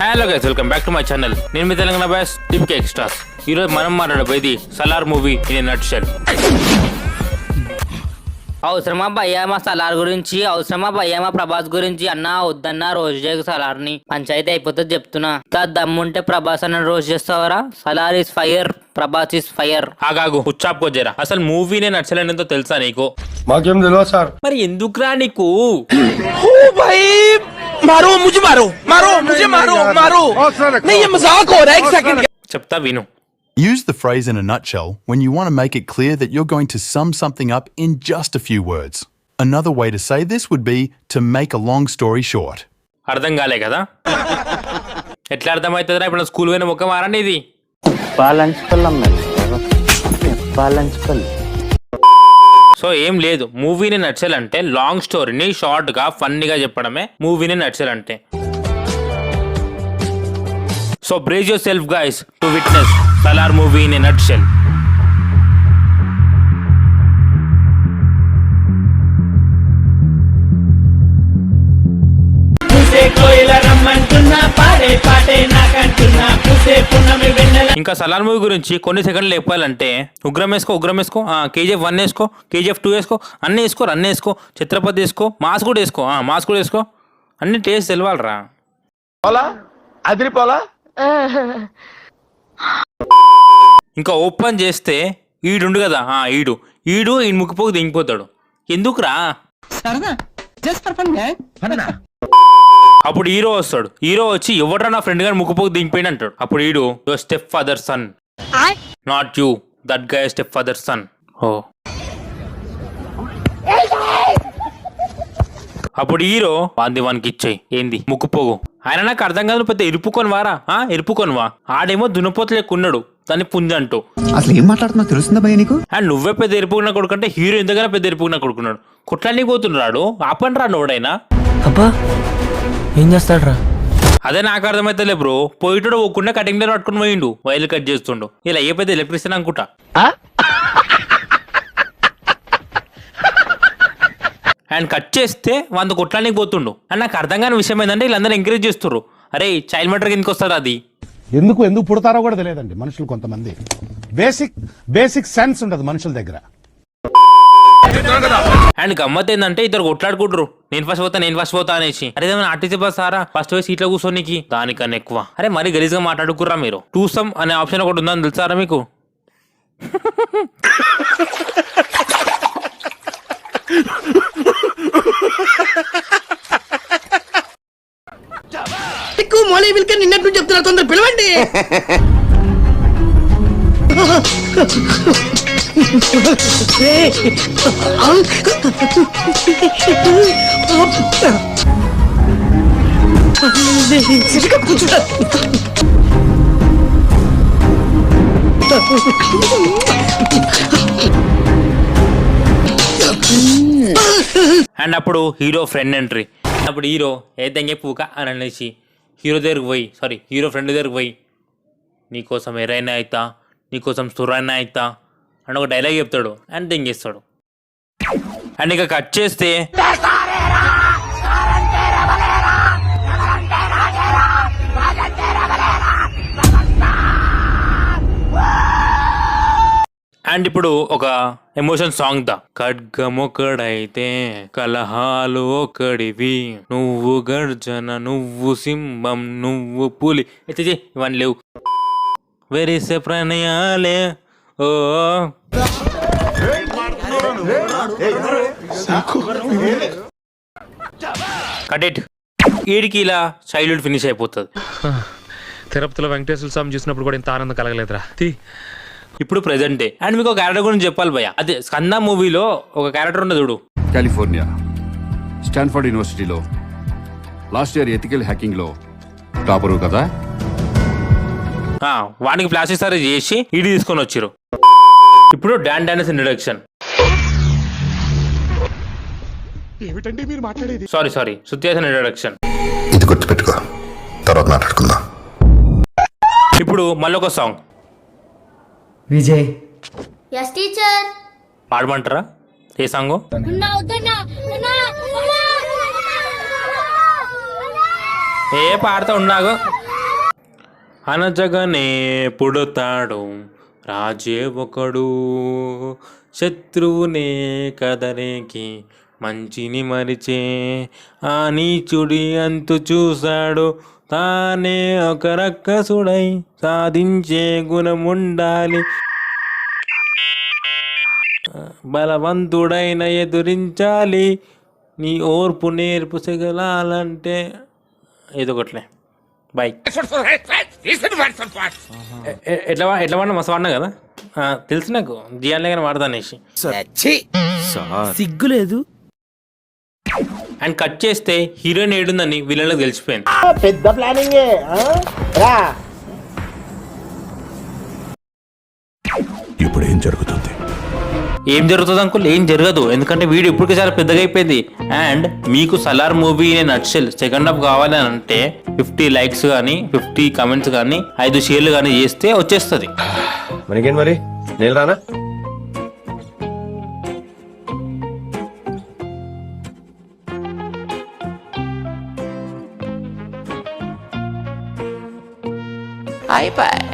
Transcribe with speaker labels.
Speaker 1: Hello guys welcome back to my channel నేను మీ Telangana boys డిప్కే ఎక్స్ట్రాస్ ఈరోజు మనం మాట్లాడబోయేది Salaar movie in nutshell
Speaker 2: అవసరమా భయ్యా మా సలార్ గురించి? అవసరమా భయ్యా మా ప్రభాస్ గురించి? అన్నా వద్దన్నా రోజు చేయకు సలార్ని పంచాయతీ అయిపోతుంది చెప్తున్నా. తా దమ్ముంటే ప్రభాస్ అన్న రోజు చేస్తావరా? Salaar is fire Prabhas is fire
Speaker 1: ఆగాగు ఉచ్చాప్కో జరా. అసలు మూవీ నేను నచ్చలేనంతో తెలుసా నీకు?
Speaker 3: మాకేం తెలియదు సార్.
Speaker 1: మరి ఎందుకురా నీకు?
Speaker 4: मारो मुझे मारो मारो मुझे मारो मारो नहीं ये मजाक हो रहा है एक सेकंड
Speaker 1: చెప్తా విను
Speaker 5: Use the phrase in a nutshell when you want to make it clear that you're going to sum something up in just a few words. Another way to say this would be to make a long story short.
Speaker 1: అర్థం కాలే కదా ఎట్లా అర్థమవుతుందిరా ఇప్పుడు నా school పోయిన ముఖం మారండి ఇది
Speaker 6: బాలంచ్ పల్లం బాలంచ్ పల్లి
Speaker 1: సో ఏం లేదు. మూవీని నచ్చాలంటే లాంగ్ స్టోరీని షార్ట్గా ఫన్నీగా చెప్పడమే మూవీని నచ్చాలంటే. So brace yourself guys to witness Salaar movie in nutshell ఇంకా సలార్ మూవీ గురించి కొన్ని సెకండ్లు చెప్పాలంటే ఉగ్రం వేసుకో ఉగ్రం వేసుకో కేజీఎఫ్ వన్ వేసుకో కేజీఎఫ్ టూ వేసుకో అన్నీ వేసుకో రన్ వేసుకో ఛత్రపతి వేసుకో మాస్ కూడా వేసుకో ఆ, మాస్ కూడా వేసుకో. అన్ని టేస్ట్ తెలవాలరా.
Speaker 3: పోలా? అదిరిపోలా
Speaker 1: ఇంకా ఓపెన్ చేస్తే ఈడుండు కదా ఆ, ఈడు. ఈడు ఈ ముక్కుపోకు దింగిపోతాడు. ఎందుకురా? అప్పుడు హీరో వస్తాడు. హీరో వచ్చి ఎవడ్రా నా ఫ్రెండ్ గారు ముక్కుపోకు దింగిపోయింది అంటాడు. అప్పుడు ఈడు your stepfather son not you that guy stepfather son oh. అప్పుడు హీరో వాంది వానికి ఇచ్చేయి. ఏంది? ముక్కుపోగు ఆయన నాకు అర్థం కాదు పెద్ద ఇరుపుకొని వారా? ఆ? ఇరుపుకొని వా. ఆడేమో దునపోతు లేకున్నాడు దాన్ని పుంజ అంటూ
Speaker 7: అసలు ఏం మాట్లాడుతున్నావు? తెలుస్తుందా భయ్య నీకు?
Speaker 1: అండ్ నువ్వే పెద్ద ఎరుపుకున్న కొడుకు అంటే హీరో ఎందుకైనా పెద్ద ఎరుపుకున్న కొడుకున్నాడు? కుట్లానికి పోతున్నాడు ఆపండి రా నోడైనా
Speaker 6: అబ్బా ఏం చేస్తాడ్రా?
Speaker 1: అదే నాకు అర్థమైతలే బ్రో. పోయిటోడు ఒకుండా కటింగ్ దగ్గర పట్టుకుని పోయిండు వైర్లు కట్ చేస్తుండు. ఇలా ఏ పెద్ద ఎలక్ట్రిషియన్ అనుకుంటా? అండ్ కట్ చేస్తే వంద కొట్లానికి పోతుండు. అండ్ నాకు అర్థం కాని విషయం ఏంటంటే వీళ్ళందరూ ఎంకరేజ్ చేస్తుర్రు. అరే చైల్డ్ మటర్ కిందకి వస్తారు అది?
Speaker 8: ఎందుకు ఎందుకు పుడతారో కూడా తెలియదండి మనుషులు కొంతమంది. బేసిక్ బేసిక్ సెన్స్ ఉండదు మనుషుల దగ్గర.
Speaker 1: అండ్ గమ్మత్ ఏంటంటే ఇద్దరు కొట్లాడుకుంటారు నేను ఫస్ట్ పోతా నేను ఫస్ట్ పోతా అనేసి. అరే ఏమైనా ఆర్టీసీ బస్ సారా? ఫస్ట్ పోయి సీట్లో కూర్చోనికి దానికన్నా ఎక్కువ. అరే మరి గలీజ్గా మాట్లాడుకుర్రా మీరు. టూసమ్ అనే ఆప్షన్ ఒకటి ఉందని తెలుసారా మీకు?
Speaker 4: ఎక్కువ మౌలి బిల్కే నిన్నట్టు చెప్తున్నా తొందర పిలవండి.
Speaker 1: అండ్ అప్పుడు హీరో ఫ్రెండ్ ఎంట్రీ. అప్పుడు హీరో ఏదంగే పూక? అని అనేసి హీరో దగ్గరికి పోయి సారీ హీరో ఫ్రెండ్ దగ్గరికి పోయి నీకోసం ఎరైనా అవుతా నీకోసం సురైనా అవుతా అని ఒక డైలాగ్ చెప్తాడు అండ్ దెంగేస్తాడు అండ్ ఇక కట్ చేస్తే అండ్ ఇప్పుడు ఒక ఎమోషన్ సాంగ్ దా. ఖడ్గమొకడైతే కలహాలు ఒకడివి నువ్వు గర్జన నువ్వు సింహం నువ్వు పులి. అయితే ఇవన్నీ లేవు. వెరిసే ప్రణయాలే ఓ. కటెట్ ఈడికి ఇలా చైల్డ్హుడ్ ఫినిష్ అయిపోతుంది.
Speaker 9: తిరుపతిలో వెంకటేశ్వర స్వామి చూసినప్పుడు కూడా ఇంత ఆనందం కలగలేదురా. తీ.
Speaker 1: ఇప్పుడు ప్రెసెంటే అండ్ మీకు ఒక క్యారెక్టర్ గురించి చెప్పాలి భయ్య. అదే స్కంద మూవీలో ఒక క్యారెక్టర్ ఉండదు చూడు.
Speaker 10: కాలిఫోర్నియా స్టాన్ఫర్డ్ యూనివర్సిటీలో లాస్ట్ ఇయర్ ఎథికల్ హ్యాకింగ్లో టాపరు కదా?
Speaker 1: ఆ, వానికి ప్లాస్టిక్ సర్జరీ చేసి ఈడి తీసుకొని వచ్చారు ఇప్పుడు డాన్ డానస్ ఇంట్రడక్షన్
Speaker 8: ఏమిటండి మీరు మాట్లాడేది?
Speaker 1: సారీ సారీ సుత్యాసన్ ఇంట్రడక్షన్
Speaker 3: ఇది గుర్తుపెట్టుకో. తర్వాత మాట్లాడుకుందాం.
Speaker 1: ఇప్పుడు మళ్ళీ ఒక సాంగ్
Speaker 6: విజయ్.
Speaker 11: ఎస్ టీచర్
Speaker 1: పాడమంటారా? ఏ సాంగ్ ఏ పాడుతూ ఉన్నాగు అనజగనే పుడతాడు. రాజే ఒకడు. శత్రువునే కదరేకి మంచిని మరిచే. ఆ నీచుడి అంతు చూశాడు. తానే ఒక రక్కసుడై సాధించే గుణముండాలి. బలవంతుడైన ఎదురించాలి. నీ ఓర్పు నేర్పు సెగలాలంటే ఇదొకట్లే ఒకట్లే. బాయ్ ఎట్లా ఎట్లా వాడినా మస్తు వాడినా కదా? తెలుసు నాకు. జియాన్లే కానీ వాడతా అనేసి.
Speaker 4: సిగ్గులేదు.
Speaker 1: అండ్ కట్ చేస్తే హీరోయిన్ ఏడుందని వీళ్ళకి తెలిసిపోయింది
Speaker 4: పెద్ద ప్లానింగ్
Speaker 3: ఇప్పుడు ఏం జరుగుతుంది?
Speaker 1: ఏం జరుగుతుంది అంకుల్? ఏం జరగదు. ఎందుకంటే వీడియో ఇప్పటికే చాలా పెద్దగా అయిపోయింది. అండ్ మీకు సలార్ మూవీ నచ్చల్ సెకండ్ హాఫ్ కావాలి అని అంటే ఫిఫ్టీ లైక్స్ కానీ ఫిఫ్టీ కమెంట్స్ కానీ ఐదు షేర్లు కానీ చేస్తే వచ్చేస్తుంది.
Speaker 3: మనకేం మరి? నేను రానా?
Speaker 4: అయిపోయి